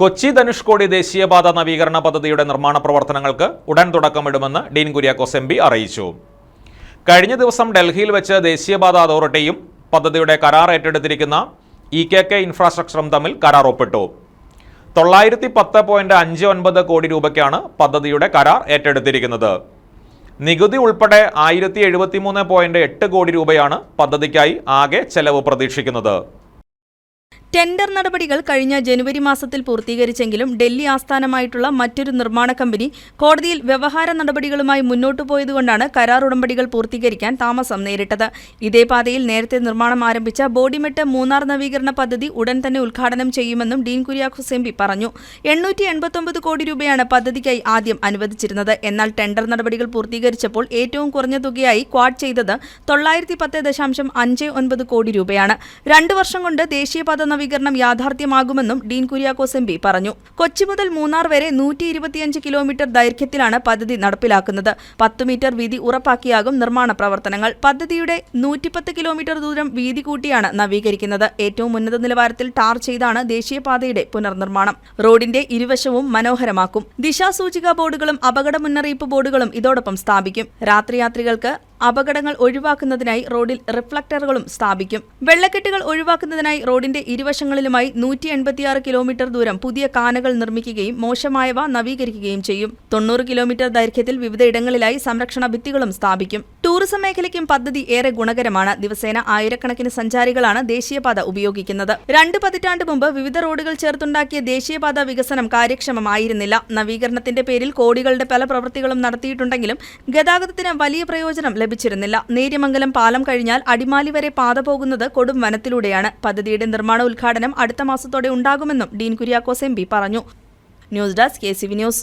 കൊച്ചി ധനുഷ്കോടി ദേശീയപാത നവീകരണ പദ്ധതിയുടെ നിർമ്മാണ പ്രവർത്തനങ്ങൾക്ക് ഉടൻ തുടക്കമിടുമെന്ന് ഡീൻ കുര്യാക്കോസ് എം അറിയിച്ചു. കഴിഞ്ഞ ദിവസം ഡൽഹിയിൽ വെച്ച് ദേശീയപാത അതോറിറ്റിയും പദ്ധതിയുടെ കരാർ ഏറ്റെടുത്തിരിക്കുന്ന ഇ കെ കെ ഇൻഫ്രാസ്ട്രക്ചറും തമ്മിൽ കരാർ ഒപ്പിട്ടു. തൊള്ളായിരത്തി പത്ത് പോയിന്റ് അഞ്ച് ഒൻപത് കോടി രൂപയ്ക്കാണ് പദ്ധതിയുടെ കരാർ ഏറ്റെടുത്തിരിക്കുന്നത്. നികുതി ഉൾപ്പെടെ ആയിരത്തി എഴുപത്തി മൂന്ന് പോയിന്റ് എട്ട് കോടി രൂപയാണ് പദ്ധതിക്കായി ആകെ ചെലവ് പ്രതീക്ഷിക്കുന്നത്. ടെൻഡർ നടപടികൾ കഴിഞ്ഞ ജനുവരി മാസത്തിൽ പൂർത്തീകരിച്ചെങ്കിലും ഡൽഹി ആസ്ഥാനമായിട്ടുള്ള മറ്റൊരു നിർമ്മാണ കമ്പനി കോടതിയിൽ വ്യവഹാര നടപടികളുമായി മുന്നോട്ടു പോയതുകൊണ്ടാണ് കരാർ ഉടമ്പടികൾ പൂർത്തീകരിക്കാൻ താമസം നേരിട്ടത്. ഇതേ പാതയിൽ നേരത്തെ നിർമ്മാണം ആരംഭിച്ച ബോഡിമെട്ട് മൂന്നാർ നവീകരണ പദ്ധതി ഉടൻ തന്നെ ഉദ്ഘാടനം ചെയ്യുമെന്നും ഡീൻ കുര്യാഖുസ് എം പറഞ്ഞു. എണ്ണൂറ്റി എൺപത്തൊമ്പത് കോടി രൂപയാണ് പദ്ധതിക്കായി ആദ്യം അനുവദിച്ചിരുന്നത്. എന്നാൽ ടെൻഡർ നടപടികൾ പൂർത്തീകരിച്ചപ്പോൾ ഏറ്റവും കുറഞ്ഞ തുകയായി ക്വാഡ് ചെയ്തത് തൊള്ളായിരത്തി പത്ത് ദശാംശം അഞ്ച് ഒൻപത് കോടി രൂപയാണ്. രണ്ടു വർഷം കൊണ്ട് ദേശീയപാത നവീകരണം യാഥാർത്ഥ്യമാകുമെന്നും ഡീൻ കുര്യാക്കോസ് എം പറഞ്ഞു. കൊച്ചി മുതൽ മൂന്നാർ വരെ നൂറ്റി ഇരുപത്തിയഞ്ച് കിലോമീറ്റർ ദൈർഘ്യത്തിലാണ് പദ്ധതി നടപ്പിലാക്കുന്നത്. പത്ത് മീറ്റർ വീതി ഉറപ്പാക്കിയാകും നിർമ്മാണ പ്രവർത്തനങ്ങൾ. പദ്ധതിയുടെ നൂറ്റിപ്പത്ത് കിലോമീറ്റർ ദൂരം വീതി കൂട്ടിയാണ് നവീകരിക്കുന്നത്. ഏറ്റവും ഉന്നത നിലവാരത്തിൽ ടാർ ചെയ്താണ് ദേശീയപാതയുടെ പുനർനിർമ്മാണം. റോഡിന്റെ ഇരുവശവും മനോഹരമാക്കും. ദിശാസൂചിക ബോർഡുകളും അപകട മുന്നറിയിപ്പ് ബോർഡുകളും ഇതോടൊപ്പം സ്ഥാപിക്കും. രാത്രിയാത്രികൾക്ക് അപകടങ്ങൾ ഒഴിവാക്കുന്നതിനായി റോഡിൽ റിഫ്ലക്ടറുകളും സ്ഥാപിക്കും. വെള്ളക്കെട്ടുകൾ ഒഴിവാക്കുന്നതിനായി റോഡിന്റെ ഇരുവശങ്ങളിലുമായി നൂറ്റി എൺപത്തിയാറ് കിലോമീറ്റർ ദൂരം പുതിയ കാനകൾ നിർമ്മിക്കുകയും മോശമായവ നവീകരിക്കുകയും ചെയ്യും. തൊണ്ണൂറ് കിലോമീറ്റർ ദൈർഘ്യത്തിൽ വിവിധയിടങ്ങളിലായി സംരക്ഷണ ഭിത്തികളും സ്ഥാപിക്കും. ടൂറിസം മേഖലയ്ക്കും പദ്ധതി ഏറെ ഗുണകരമാണ്. ദിവസേന ആയിരക്കണക്കിന് സഞ്ചാരികളാണ് ദേശീയപാത ഉപയോഗിക്കുന്നത്. രണ്ട് പതിറ്റാണ്ട് മുമ്പ് വിവിധ റോഡുകൾ ചേർത്തുണ്ടാക്കിയ ദേശീയപാത വികസനം കാര്യക്ഷമമായിരുന്നില്ല. നവീകരണത്തിന്റെ പേരിൽ കോടികളുടെ പല പ്രവൃത്തികളും നടത്തിയിട്ടുണ്ടെങ്കിലും ഗതാഗതത്തിന് വലിയ പ്രയോജനം ലഭിച്ചിരുന്നില്ല. നേര്യമംഗലം പാലം കഴിഞ്ഞാൽ അടിമാലി വരെ പാത പോകുന്നത് കൊടും വനത്തിലൂടെയാണ്. പദ്ധതിയുടെ നിർമ്മാണ ഉദ്ഘാടനം അടുത്ത മാസത്തോടെ ഉണ്ടാകുമെന്നും ഡീൻ കുര്യാക്കോസ് എം പറഞ്ഞു. News desk K C V news.